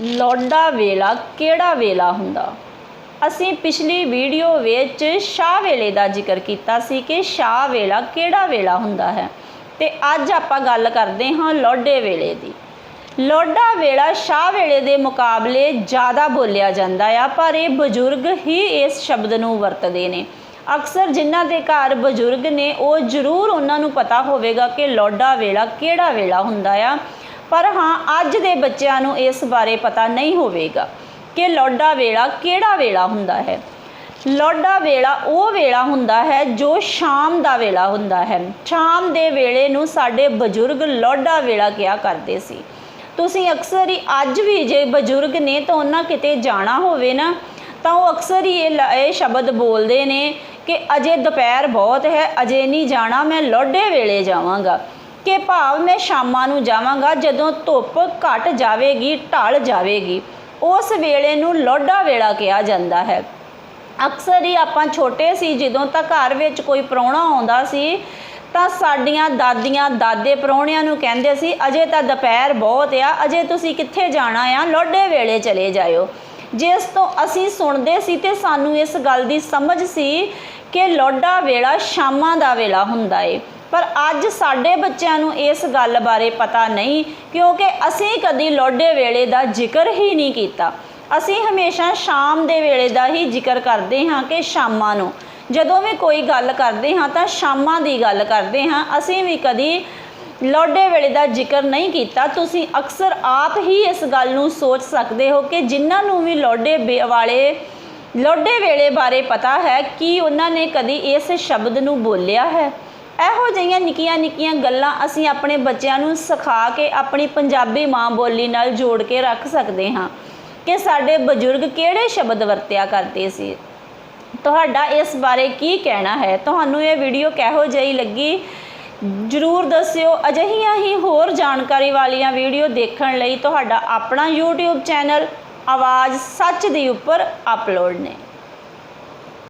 ਲੋਡਾ ਵੇਲਾ ਕਿਹੜਾ ਵੇਲਾ ਹੁੰਦਾ? ਅਸੀਂ ਪਿਛਲੀ ਵੀਡੀਓ ਵਿੱਚ ਸ਼ਾਹ ਵੇਲੇ ਦਾ ਜ਼ਿਕਰ ਕੀਤਾ ਸੀ ਕਿ ਸ਼ਾਹ ਵੇਲਾ ਕਿਹੜਾ ਵੇਲਾ ਹੁੰਦਾ ਹੈ। ਤੇ ਅੱਜ ਆਪਾਂ ਗੱਲ ਕਰਦੇ ਹਾਂ ਲੋਡੇ ਵੇਲੇ ਦੀ। ਲੋਡਾ ਵੇਲਾ ਸ਼ਾਹ ਵੇਲੇ ਦੇ ਮੁਕਾਬਲੇ ਜ਼ਿਆਦਾ ਬੋਲਿਆ ਜਾਂਦਾ ਆ, ਪਰ ਇਹ ਬਜ਼ੁਰਗ ਹੀ ਇਸ ਸ਼ਬਦ ਨੂੰ ਵਰਤਦੇ ਨੇ। ਅਕਸਰ ਜਿਨ੍ਹਾਂ ਦੇ ਘਰ ਬਜ਼ੁਰਗ ਨੇ, ਉਹ ਜ਼ਰੂਰ ਉਹਨਾਂ ਨੂੰ ਪਤਾ ਹੋਵੇਗਾ ਕਿ ਲੋਡਾ ਵੇਲਾ ਕਿਹੜਾ ਵੇਲਾ ਹੁੰਦਾ ਆ। ਪਰ ਹਾਂ, ਅੱਜ ਦੇ ਬੱਚਿਆਂ ਨੂੰ ਇਸ ਬਾਰੇ ਪਤਾ ਨਹੀਂ ਹੋਵੇਗਾ ਕਿ ਲੋਡਾ ਵੇਲਾ ਕਿਹੜਾ ਵੇਲਾ ਹੁੰਦਾ ਹੈ। ਲੋਡਾ ਵੇਲਾ ਉਹ ਵੇਲਾ ਹੁੰਦਾ ਹੈ ਜੋ ਸ਼ਾਮ ਦਾ ਵੇਲਾ ਹੁੰਦਾ ਹੈ। ਸ਼ਾਮ ਦੇ ਵੇਲੇ ਨੂੰ ਸਾਡੇ ਬਜ਼ੁਰਗ ਲੋਡਾ ਵੇਲਾ ਕਿਹਾ ਕਰਦੇ ਸੀ? ਤੁਸੀਂ ਅਕਸਰ ਹੀ, ਅੱਜ ਵੀ ਜੇ ਬਜ਼ੁਰਗ ਨੇ ਤਾਂ ਉਹਨਾਂ ਕਿਤੇ ਜਾਣਾ ਹੋਵੇ ਨਾ, ਤਾਂ ਉਹ ਅਕਸਰ ਹੀ ਇਹ ਲ- ਇਹ ਸ਼ਬਦ ਬੋਲਦੇ ਨੇ ਕਿ ਅਜੇ ਦੁਪਹਿਰ ਬਹੁਤ ਹੈ, ਅਜੇ ਨਹੀਂ ਜਾਣਾ, ਮੈਂ ਲੋਡੇ ਵੇਲੇ ਜਾਵਾਂਗਾ। ਕਿ ਭਾਵ ਮੈਂ ਸ਼ਾਮਾਂ ਨੂੰ ਜਾਵਾਂਗਾ, ਜਦੋਂ ਧੁੱਪ ਘਟ ਜਾਵੇਗੀ, ਢਲ ਜਾਵੇਗੀ। ਉਸ ਵੇਲੇ ਨੂੰ ਲੋਡਾ ਵੇਲਾ ਕਿਹਾ ਜਾਂਦਾ ਹੈ। ਅਕਸਰ ਹੀ ਆਪਾਂ ਛੋਟੇ ਸੀ, ਜਦੋਂ ਤਾਂ ਘਰ ਵਿੱਚ ਕੋਈ ਪ੍ਰਾਹੁਣਾ ਆਉਂਦਾ ਸੀ, ਤਾਂ ਸਾਡੀਆਂ ਦਾਦੀਆਂ ਦਾਦੇ ਪ੍ਰਾਹੁਣਿਆਂ ਨੂੰ ਕਹਿੰਦੇ ਸੀ, ਅਜੇ ਤਾਂ ਦੁਪਹਿਰ ਬਹੁਤ ਆ, ਅਜੇ ਤੁਸੀਂ ਕਿੱਥੇ ਜਾਣਾ ਆ? ਲੋਡੇ ਵੇਲੇ ਚਲੇ ਜਾਇਓ। ਜਿਸ ਤੋਂ ਅਸੀਂ ਸੁਣਦੇ ਸੀ ਤੇ ਸਾਨੂੰ ਇਸ ਗੱਲ ਦੀ ਸਮਝ ਸੀ ਕਿ ਲੋਡਾ ਵੇਲਾ ਸ਼ਾਮਾਂ ਦਾ ਵੇਲਾ ਹੁੰਦਾ ਏ। ਪਰ ਅੱਜ ਸਾਡੇ ਬੱਚਿਆਂ ਨੂੰ ਇਸ ਗੱਲ ਬਾਰੇ ਪਤਾ ਨਹੀਂ, ਕਿਉਂਕਿ ਅਸੀਂ ਕਦੀ ਲੋਡੇ ਵੇਲੇ ਦਾ ਜ਼ਿਕਰ ਹੀ ਨਹੀਂ ਕੀਤਾ। ਅਸੀਂ ਹਮੇਸ਼ਾ ਸ਼ਾਮ ਦੇ ਵੇਲੇ ਦਾ ਹੀ ਜ਼ਿਕਰ ਕਰਦੇ ਹਾਂ ਕਿ ਸ਼ਾਮਾਂ ਨੂੰ। ਜਦੋਂ ਵੀ ਕੋਈ ਗੱਲ ਕਰਦੇ ਹਾਂ ਤਾਂ ਸ਼ਾਮਾਂ ਦੀ ਗੱਲ ਕਰਦੇ ਹਾਂ। ਅਸੀਂ ਵੀ ਕਦੀ ਲੋਡੇ ਵੇਲੇ ਦਾ ਜ਼ਿਕਰ ਨਹੀਂ ਕੀਤਾ। ਤੁਸੀਂ ਅਕਸਰ ਆਪ ਹੀ ਇਸ ਗੱਲ ਨੂੰ ਸੋਚ ਸਕਦੇ ਹੋ ਕਿ ਜਿਨ੍ਹਾਂ ਨੂੰ ਵੀ ਲੋਡੇ ਵੇ- ਵਾਲੇ ਲੋਡੇ ਵੇਲੇ ਬਾਰੇ ਪਤਾ ਹੈ, ਕਿ ਉਹਨਾਂ ਨੇ ਕਦੀ ਇਸ ਸ਼ਬਦ ਨੂੰ ਬੋਲਿਆ ਹੈ? ਇਹੋ ਜਿਹੀਆਂ ਨਿੱਕੀਆਂ ਨਿੱਕੀਆਂ ਗੱਲਾਂ ਅਸੀਂ ਆਪਣੇ ਬੱਚਿਆਂ ਨੂੰ ਸਿਖਾ ਕੇ ਆਪਣੀ ਪੰਜਾਬੀ ਮਾਂ ਬੋਲੀ ਨਾਲ ਜੋੜ ਕੇ ਰੱਖ ਸਕਦੇ ਹਾਂ ਕਿ ਸਾਡੇ ਬਜ਼ੁਰਗ ਕਿਹੜੇ ਸ਼ਬਦ ਵਰਤਿਆ ਕਰਦੇ ਸੀ। ਤੁਹਾਡਾ ਇਸ ਬਾਰੇ ਕੀ ਕਹਿਣਾ ਹੈ? ਤੁਹਾਨੂੰ ਇਹ ਵੀਡੀਓ ਕਿਹੋ ਜਿਹੀ ਲੱਗੀ? ਜਰੂਰ ਦੱਸਿਓ। ਅਜਿਹੀਆਂ ਹੀ ਹੋਰ ਜਾਣਕਾਰੀ ਵਾਲੀਆਂ ਵੀਡੀਓ ਦੇਖਣ ਲਈ ਤੁਹਾਡਾ ਆਪਣਾ YouTube ਚੈਨਲ ਆਵਾਜ਼ ਸੱਚ ਦੀ ਉੱਪਰ ਅਪਲੋਡ ਨੇ।